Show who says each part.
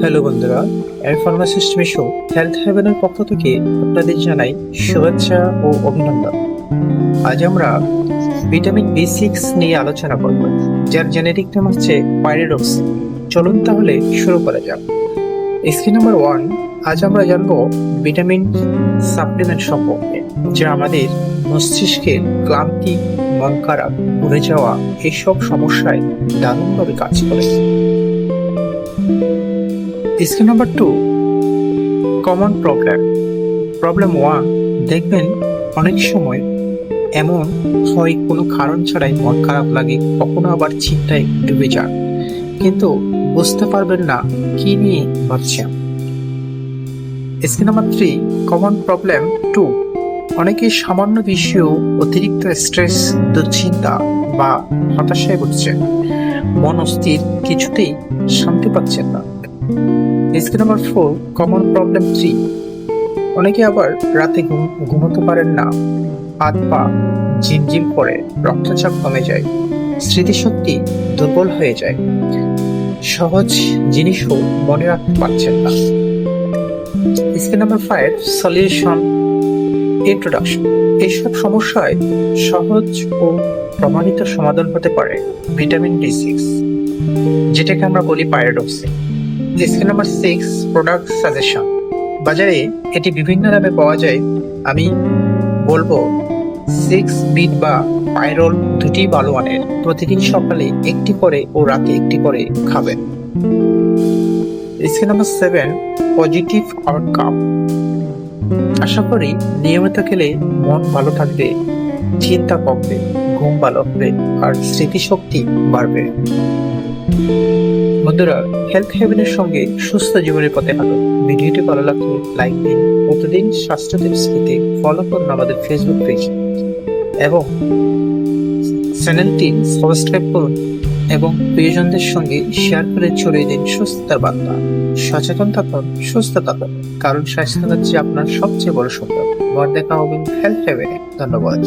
Speaker 1: Hello বন্ধুরা এর pharmacist Meesho health হেভেনের পক্ষ থেকে আপনাদের জানাই শুভেচ্ছা ও অভিনন্দন। আজ আমরা ভিটামিন বি সিক্স নিয়ে আলোচনা করব, যার জেনেটিক নাম হচ্ছে পাইরিডক্স চলুন তাহলে শুরু করা যাক। স্ক্রিন নাম্বার ওয়ান আজ আমরা জানব ভিটামিন সাপ্লিমেন্ট সম্পর্কে, যা আমাদের মস্তিষ্কের ক্লান্তি, মন খারাপ ভুলে যাওয়া এইসব সমস্যায় দারুণভাবে কাজ করে। Skill number two common problem problem one দেখবেন অনেক সময় এমন হয় কোনো কারণ ছাড়াই মন খারাপ লাগে, কখনো আবার চিন্তায় ডুবে যান। কিন্তু বুঝতে পারবেন না কি নিয়ে ভাবছেন। Skill number three common problem two অনেকে সামান্য বিষয়েও অতিরিক্ত স্ট্রেস দুশ্চিন্তা বা হতাশায় ভুগছেন। মন অস্থির, কিছুতেই শান্তি পাচ্ছেন না। Skill number four common problem three অনেকে আবার রাতে ঘুম, ঘুমোতে পারেন না। হাত পা ঝিমঝিম করে, রক্তচাপ কমে যায়। স্মৃতিশক্তি দুর্বল হয়ে যায়। সহজ জিনিসও মনে রাখতে পারছেন না। Skill number five solution introduction এইসব সমস্যায় সহজ ও প্রমাণিত সমাধান হতে পারে ভিটামিন ডি সিক্স যেটাকে আমরা বলি pyridoxine skill number six product suggestion বাজারে এটি বিভিন্ন দামে পাওয়া যায়। আমি বলব সিক্স বিট বা পাইরল দুটি ভালো মানের প্রতিদিন সকালে একটি করে ও রাতে একটি করে খাবেন। Skill number seven positive outcome আশা করি নিয়মিত খেলে মন ভালো থাকবে, চিন্তা কমবে, ঘুম ভালো হবে, আর স্মৃতিশক্তি বাড়বে। বন্ধুরা হেলথ হেভেনের সঙ্গে সুস্থ জীবনের পথে হাঁটো ভিডিওটি ভালো লাগলে লাইক দিন, প্রতিদিন স্বাস্থ্য টিপস পেতে ফলো করুন আমাদের ফেসবুক পেজ এবং চ্যানেলটি সাবস্ক্রাইব করুন এবং প্রিয়জনদের সঙ্গে শেয়ার করে ছড়িয়ে দিন সুস্থতার বার্তা। সচেতন থাকুন, সুস্থ থাকুন, কারণ স্বাস্থ্য হচ্ছে আপনার সবচেয়ে বড় সম্পদ। বর দেখা হবে হেলথ হেভেনে ধন্যবাদ।